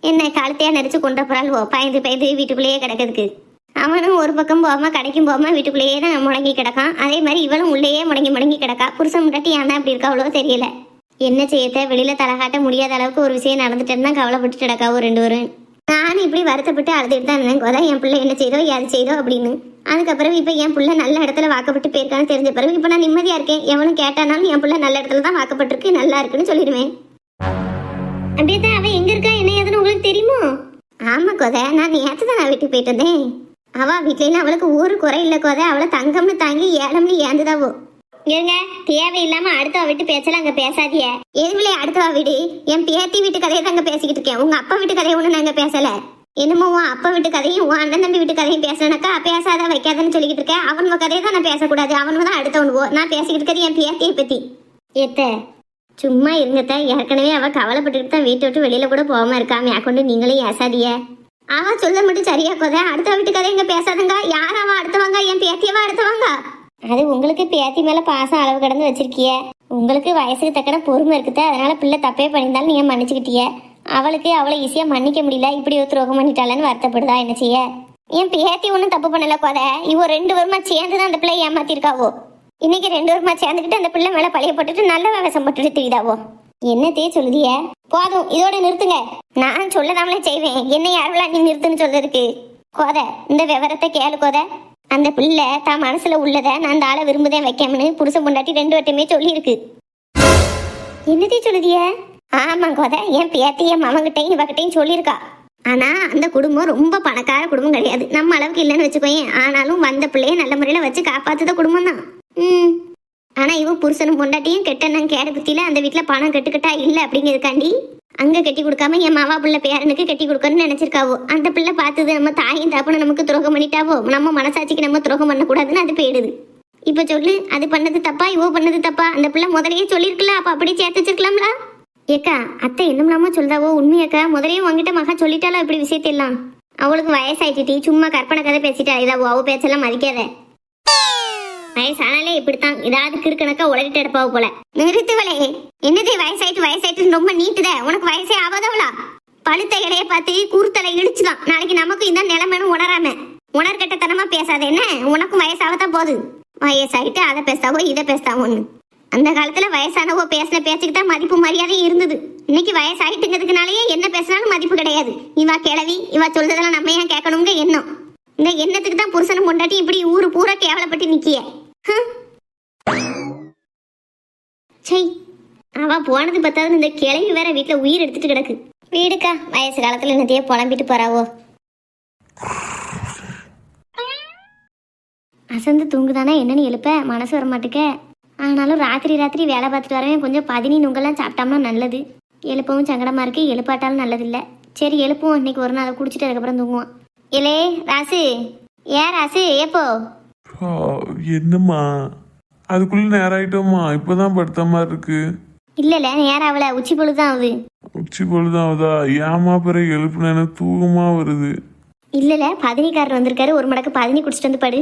என்ன கழுத்தையாக நெரிச்சு கொண்ட போறாள்வோ பயந்து பயந்து வீட்டுக்குள்ளேயே கிடக்கிறதுக்கு. அவனும் ஒரு பக்கம் போகாம கடைக்கும் போகாம வீட்டுக்குள்ளேயே தான் முடங்கி கிடக்கான். அதே மாதிரி இவளும் உள்ளேயே முடங்கி முடங்கி கிடக்கா. புருஷன் முட்டாட்டி ஏன் தான் இப்படி இருக்கா அவ்வளோ தெரியல. என்ன செய்யத்த? வெளியில் தலகாட்ட முடியாத அளவுக்கு ஒரு விஷயம் நடந்துட்டேன்னு தான் கவலைப்பட்டு கிடக்கா ஒரு ரெண்டு வரும் நானும் இப்படி வருத்தப்பட்டு அழுதுட்டு தான் இருந்தேன். கோதா என் பிள்ளை என்ன செய்தோ யார் செய்தோ அப்படின்னு. அதுக்கப்புறம் இப்போ என் பிள்ளை நல்ல இடத்துல வாக்கப்பட்டு போயிருக்கான்னு தெரிஞ்ச பிறகு இப்போ நான் நிம்மதியாக இருக்கேன். எவனும் கேட்டானாலும் என் பிள்ளை நல்ல இடத்துல தான் வாக்கப்பட்டிருக்கு. நல்லா இருக்குன்னு சொல்லிடுவேன். அப்படியே தான் அவ எங்க இருக்கா? என்ன ஏதுன்னு உங்களுக்கு தெரியுமோ? ஆமா கோதை. நான் நேற்று தான் நான் வீட்டுக்கு போயிட்டு வந்தேன். அவ வீட்ல அவளுக்கு ஒரு குறை இல்ல கோதை. அவளை தங்கம்னு தாங்கி ஏழம்னு ஏந்துதாவோ இருங்க தேவையில்லாம அடுத்தவ வீட்டு பேச்சல அங்க பேசாதிய எதுவிலே அடுத்தவ வீடு. என் பேத்தி வீட்டு கதையை தாங்க பேசிக்கிட்டு இருக்கேன். உங்க அப்பா வீட்டு கதையை ஒண்ணு நாங்க பேசல. என்னமோ உன் அப்பா வீட்டு கதையும் உன் அண்ணன் தம்பி வீட்டு கதையும் பேசணுக்கா பேசாத வைக்காதன்னு சொல்லிக்கிட்டு இருக்கேன். அவனுங்க கதையை தான் நான் பேசக்கூடாது. அவனுங்க தான் அடுத்தவனுவோ. நான் பேசிக்கிட்டு இருக்கிறது என் பேத்தியை பத்தி. எத்த சும்மா இருங்கத்த. ஏற்கனவே அவ கவலைப்பட்டுட்டு தான் வீட்டை விட்டு வெளியில கூட போகாம இருக்கா மேற்கொண்டு நீங்களே ஏசாதிய அவ சொல்ல மட்டும் சரியா கோத அடுத்த வீட்டு எங்க பேசாதங்க பேசாதுங்க. யார் அவ? அடுத்தவங்க? என் பேத்தியவா அடுத்தவங்க? அது உங்களுக்கு பேத்தி மேல பாசம் அளவு கடந்து வச்சிருக்கிய. உங்களுக்கு வயசுக்கு தக்கன பொறுமை இருக்குது? அதனால பிள்ளை தப்பே பண்ணியிருந்தாலும் நீங்க மன்னிச்சுக்கிட்டிய. அவளுக்கு அவளை ஈஸியா மன்னிக்க முடியல. இப்படி ஒரு துரோகம் பண்ணிட்டாளன்னு வருத்தப்படுதா? என்ன செய்ய? என் பேத்தி ஒன்றும் தப்பு பண்ணல கோத. இவ ரெண்டு வருமா சேர்ந்து தான் அந்த பிள்ளை ஏமாத்திருக்காவோ? இன்னைக்கு ரெண்டு வருமா சேர்ந்துக்கிட்டு அந்த பிள்ளை மேல பழைய போட்டுட்டு நல்ல விவசாயம் போட்டுட்டு தெரியுதாவோ? என்னத்தையே சொல்லுதிய? போதும் இதோட நிறுத்துங்க. நான் சொல்லதாமலே செய்வேன். என்ன யாரெல்லாம் நீ நிறுத்துன்னு சொல்றதுக்கு? கோத இந்த விவரத்தை கேளு கோத. அந்த பிள்ளை தான் மனசுல உள்ளத நான் அந்த ஆளை விரும்புதேன் வைக்காமனு புருஷ பொண்டாட்டி ரெண்டு வட்டமே சொல்லியிருக்கு. என்னத்தையே சொல்லுதிய? ஆமா கோத. என் பேத்தி என் மவங்கிட்டையும் இவகிட்டையும் சொல்லியிருக்கா. ஆனா அந்த குடும்பம் ரொம்ப பணக்கார குடும்பம் கிடையாது. நம்ம அளவுக்கு இல்லைன்னு வச்சுக்கோயேன். ஆனாலும் வந்த பிள்ளைய நல்ல முறையில வச்சு காப்பாத்துத குடும்பம் தான் ம். ஆனால் இவ புருஷனும் பொண்டாட்டியும் கெட்டனன் கேட குத்தியில் அந்த வீட்டில் பணம் கட்டுக்கட்டா இல்லை அப்படிங்கிறதுக்காண்டி அங்கே கட்டி கொடுக்காம என் மாவா பிள்ளை பேரனுக்கு கட்டி கொடுக்கணும்னு நினச்சிருக்காவோ? அந்த பிள்ளை பார்த்தது நம்ம தாயும் தாப்பனும் நமக்கு துரோகம் பண்ணிட்டாவோ? நம்ம மனசாட்சிக்கு நம்ம துரோகம் பண்ணக்கூடாதுன்னு அது போயிடுது. இப்போ சொல்லு அது பண்ணது தப்பா? இவோ பண்ணது தப்பா? அந்த பிள்ளை முதலையே சொல்லியிருக்கல அப்போ அப்படியே சேர்த்து வச்சிருக்கலாம்ல? ஏக்கா அத்தை என்னமில்லாம சொல்றாவோ? உண்மையாக்கா முதலையே உங்ககிட்ட மகா சொல்லிட்டாலோ இப்படி விஷயத்தெல்லாம்? அவளுக்கு வயசாயிட்டு சும்மா கற்பனை கதை பேசிட்டா இதாவோ? அவ பேச்செல்லாம் மதிக்காத. வயசானாலே இப்படித்தான். ஏதாவது கிறுக்கணக்கா உலகிட்டு எடுப்பாவ போல. நிறுத்துவலே. என்னது வயசாயிட்டு வயசாயிட்டு ரொம்ப நீட்டுத. உனக்கு வயசே ஆகாதவளா? பழுத்த இலைய பார்த்து கூர்த்தலை இழிச்சுதான். நாளைக்கு நமக்கும் இந்த நிலைமைன்னு உணராம. உணர்கட்டத்தனமா பேசாத என்ன? உனக்கும் வயசாகத்தான் போகுது. வயசாயிட்டு அதை பேசாவோ இதை பேசாவோன்னு. அந்த காலத்துல வயசானவோ பேசின பேச்சுக்கு தான் மதிப்பு மரியாதையும் இருந்தது. இன்னைக்கு வயசாயிட்டுங்கிறதுக்குனாலேயே என்ன பேசினாலும் மதிப்பு கிடையாது. இவா கிளவி இவா சொல்றதெல்லாம் நம்ம ஏன் கேட்கணுங்க எண்ணம். இந்த எண்ணத்துக்கு தான் புருஷனும் பொண்டாட்டி இப்படி ஊரு பூரா கேவலப்பட்டு நிக்கிய. ஹம். அவ போனது பத்தாவது இந்த கிளவி வேற வீட்டுல உயிர் எடுத்துட்டு கிடக்கு. வீடுக்கா வயசு காலத்துல என்னத்தையே புலம்பிட்டு போறாவோ. அசந்து தூங்குதானா என்னன்னு எழுப்ப மனசு வர மாட்டுக்க ஆனாலும் ராத்திரி ராத்திரி வேலை பார்த்துட்டு வரவே கொஞ்சம் பதினி நுங்கெல்லாம் சாப்பிட்டோம்னா நல்லது. எழுப்பவும் சங்கடமா இருக்கு எழுப்பாட்டாலும் நல்லதில்லை. சரி எழுப்புவோம். இன்னைக்கு ஒரு நாள் குடிச்சிட்டு அதுக்கப்புறம் தூங்குவோம். இலே ராசு. ஏன் ராசு எப்போ? என்னம்மா? அதுக்குள்ள நேரம் ஆயிட்டோம்மா இப்பதான் படுத்த மாதிரி இருக்கு. இல்லைல்ல நேரம் அவளை உச்சி பொழுதுதான் ஆகுது உச்சி பொழுதாவதா ஏமா பிறகு எழுப்புன தூக்கமா வருது. இல்லைல்ல பதினிக்காரர் வந்திருக்காரு. ஒரு மடக்கு பதினி குடிச்சிட்டு வந்து படு.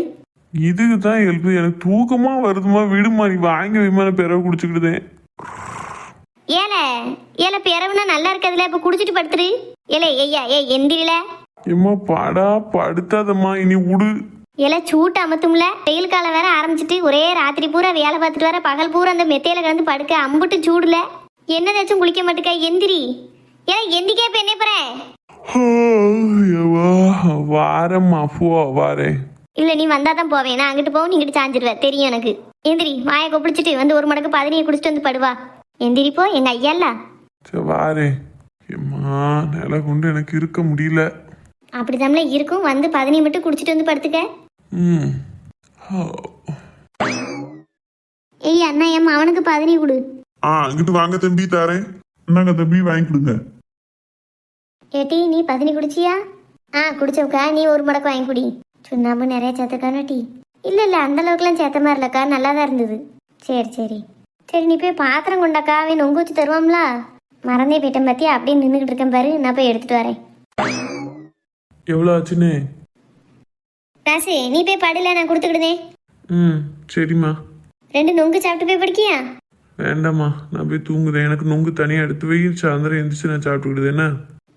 இதுக்கு தான் எழுப்பு. எனக்கு தூக்கமா வருதுமா விடுமா நீ வாங்க விமான பிறகு குடிச்சுக்கிட்டுதேன் ஏல ஏல பிறவுனா நல்லா இருக்கிறதுல இப்ப குடிச்சிட்டு படுத்துரு. ஏல ஐயா ஏ எந்திரில. எம்மா படா படுத்தாதம்மா. இனி விடு ஏல சூட்டு அமத்தும்ல. வெயில் காலம் வேற ஆரம்பிச்சிட்டு ஒரே ராத்திரி பூரா வேலை பார்த்துட்டு வர பகல் பூரா அந்த மெத்தையில கிடந்து படுக்க அம்புட்டு சூடுல. என்னதாச்சும் குளிக்க மாட்டுக்க எந்திரி. ஏல எந்திக்கே இப்ப என்ன போற வாரம்மா போ வாரேன். இல்ல நீ வந்தாதான் போவேன். நான் அங்கிட்டு போவும் நீ இங்கிட்டு சாஞ்சிருவ. தெரியும் எனக்கு. எந்திரி வாயை கொப்பிடிச்சிட்டு வந்து ஒரு மடக்கு பதினியை குடிச்சிட்டு வந்து படுவா. எந்திரி போ எங்க ஐயால வாரேன். எம்மா நில கொண்டு எனக்கு இருக்க முடியல. அப்படிதாம்ல இருக்கும். வந்து பதினி மட்டும் குடிச்சிட்டு வந்து படுத்துக்க. ம். ஏய் அண்ணா ஏம்மா அவனுக்கு பதினி கொடு. ஆ இங்கிட்டு வாங்க தம்பி தாரேன். என்னங்க தம்பி வாங்கிக்கிடுங்க ஏட்டி நீ பதினி குடிச்சியா? ஆ குடிச்சவுக்கா நீ ஒரு மடக்கு வாங்கி குடி. சுண்ணாம்பு நிறைய சேர்த்துக்கானோ டீ. இல்ல இல்ல அந்த அளவுக்குலாம் சேர்த்த மாதிரி இல்லக்கா. நல்லா தான் இருந்தது. சரி சரி. சரி நீ போய் பாத்திரம் கொண்டாக்கா. அவன் நொங்கு வச்சு தருவாம்ல மறந்தே போயிட்டேன் பத்தி அப்படியே நின்றுக்கிட்டு இருக்கேன் பாரு. நான் போய் எடுத்துட்டு வரேன். எவ்வளோ ஆச்சுன்னு? ராசு நீ போய் படுல நான் கொடுத்துக்கிடுதேன் ம் சரிம்மா. ரெண்டு நொங்கு சாப்பிட்டு போய் படிக்கியா? வேண்டாம்மா நான் போய் தூங்குறேன் எனக்கு நொங்கு தனியாக எடுத்து வை. சாயந்தரம் எந்திரிச்சு நான் சாப்பிட்டுக்கிடுது என்ன?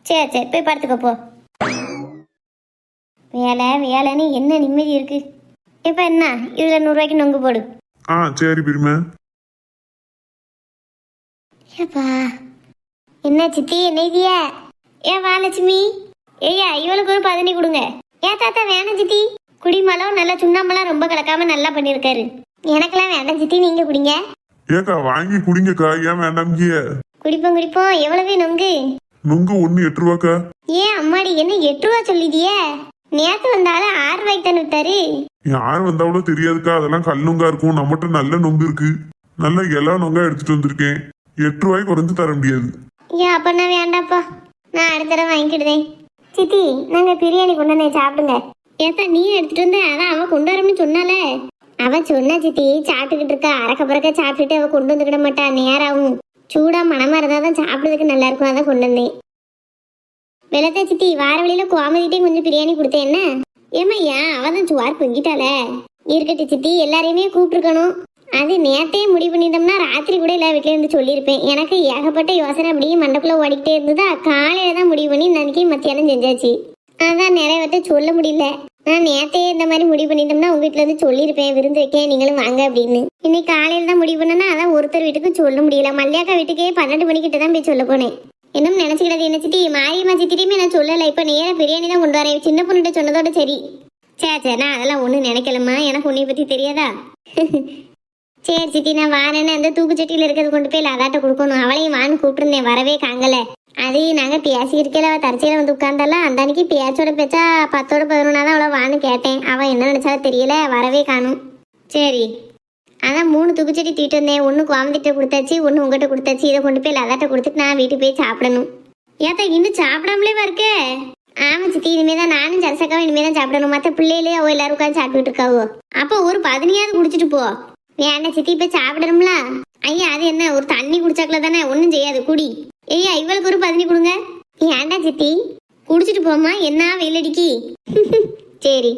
சரி சரி போய் படுத்துக்க போ. வேலை வேலைன்னு என்ன நிம்மதி இருக்கு? இப்போ என்ன? இதில் நூறுரூவாய்க்கு நொங்கு போடு. ஆ சரி பெருமை. ஏப்பா என்ன சித்தி என்னைதிய ஏன் வா லட்சுமி? ஏய்யா இவளுக்கு ஒரு பதினி கொடுங்க. ஏன் தாத்தா வேணாம் சித்தி குடிமலம் நல்லா சுண்ணாம்பெல்லாம் ரொம்ப கலக்காம நல்லா பண்ணியிருக்காரு. எனக்கெல்லாம் வேண்டாம் சித்தி நீங்க குடிங்க. ஏக்கா வாங்கி குடிங்கக்கா. ஏன் வேண்டாம்கிய குடிப்போம் குடிப்போம். எவ்வளவு நொங்கு? நுங்கு ஒன்று எட்டு ரூபாக்கா. ஏன் அம்மாடி என்ன எட்டு ரூபா சொல்லிதியே நேத்து வந்தாலும் ஆறு ரூபாய்க்கு தானே வித்தாரு. யார் வந்தாவளோ தெரியாதுக்கா. அதெல்லாம் கல் நொங்கா இருக்கும். நம்மகிட்ட நல்ல நொங்கு இருக்கு. நல்ல எல்லா நொங்கா எடுத்துட்டு வந்திருக்கேன். எட்டு ரூபாய்க்கு குறைஞ்சு தர முடியாது. ஏன் அப்ப நான் வேண்டாப்பா நான் அடுத்த தடவை வாங்கிக்கிடுதேன். சித்தி நாங்க பிரியாணி கொண்டு வந்தேன் சாப்பிடுங்க. ஏத்தா நீ எடுத்துட்டு வந்த அதான் அவ கொண்டு வரணும்னு சொன்னால. அவ சொன்னா சித்தி சாப்பிட்டுக்கிட்டு இருக்கா. அறக்க பறக்க சாப்பிட்டுட்டு அவ கொண்டு வந்துக்கிட மாட்டா நேராகும் சூடா மனமா இருந்தா தான் சாப்பிடுறதுக்கு நல்லா இருக்கும் அதான் கொண்டு வந்தேன். வெள்ளத்த சித்தி வார வழியில கோமதிட்டையும் கொஞ்சம் பிரியாணி கொடுத்தேன் என்ன? ஏமா ஏன்? அவதான் சுவார் பொங்கிட்டால இருக்கட்டும் சித்தி எல்லாரையுமே கூப்பிட்டுருக்கணும். அது நேரத்தையே முடிவு பண்ணிட்டோம்னா ராத்திரி கூட எல்லா வீட்லயும் இருந்து சொல்லியிருப்பேன். எனக்கு ஏகப்பட்ட யோசனை அப்படியே மண்டக்குள்ளே ஓடிக்கிட்டே இருந்ததா. காலையில் தான் முடிவு பண்ணி நன்னைக்கு மத்தியானம் செஞ்சாச்சு. அதான் நிறைவேற்ற சொல்ல முடியல. நான் நேரத்தையே இந்த மாதிரி முடிவு பண்ணிட்டோம்னா உங்க வீட்ல இருந்து சொல்லியிருப்பேன். விருந்து வைக்கேன் நீங்களும் வாங்க அப்படின்னு. இன்னைக்கு காலையில தான் முடிவு பண்ணனா அதான் ஒருத்தர் வீட்டுக்கும் சொல்ல முடியல. மல்லியாக்கா வீட்டுக்கே பன்னெண்டு மணிக்கிட்ட தான் போய் சொல்ல போனேன். இன்னும் நினச்சிக்கிறது என்ன சித்தி? மாரியம்மா சித்தியுமே நான் சொல்லலை. இப்போ நேராக பிரியாணி தான் கொண்டு வரேன். சின்ன பொண்ணுகிட்ட சொன்னதோட சரி. சே சே நான் அதெல்லாம் ஒன்றும் நினைக்கலம்மா. எனக்கு உன்னை பத்தி தெரியாதா? <laughs> சரி சித்தி நான் வாரேன்னு அந்த தூக்குச்சட்டியில் இருக்கிறது கொண்டு போய் லதாட்ட கொடுக்கணும். அவளையும் வான்னு கூப்பிட்டுருந்தேன். வரவே காங்கல. அது நாங்க பேசியிருக்கல அவள் தற்செயல வந்து உட்கார்ந்தால அந்த அன்னைக்கு பேச்சோட பேச்சா பத்தோட பதினொன்னா தான் அவளை வான்னு கேட்டேன். அவள் என்ன நினைச்சா தெரியல வரவே காணும். சரி. அதான் மூணு தூக்குச்சட்டி தீட்டு வந்தேன். ஒன்று கோமதிட்ட கொடுத்தாச்சு ஒன்று உங்ககிட்ட கொடுத்தாச்சு. இதை கொண்டு போய் லதாட்ட கொடுத்துட்டு நான் வீட்டுக்கு போய் சாப்பிடணும். ஏத்தா இன்னும் சாப்பிடாமலே இருக்கே. ஆமா சித்தி இனிமே தான் நானும் ஜலசக்காவும் இனிமே தான் சாப்பிடணும். மற்ற பிள்ளைகளே அவள் எல்லாரும் உட்காந்து சாப்பிட்டுட்டு இருக்காவோ. அப்போ ஒரு பதினியாவது குடிச்சிட்டு போ. வேண்டாம் சித்தி போய் சாப்பிடணும்ல? ஐயா அது என்ன ஒரு தண்ணி குடிச்சாக்கல தானே? ஒன்றும் செய்யாது குடி. ஐயா இவளுக்கு ஒரு பதினி கொடுங்க. ஏன்டா சித்தி? குடிச்சிட்டு போமா என்ன வெயிலடிக்கி <laughs> சரி.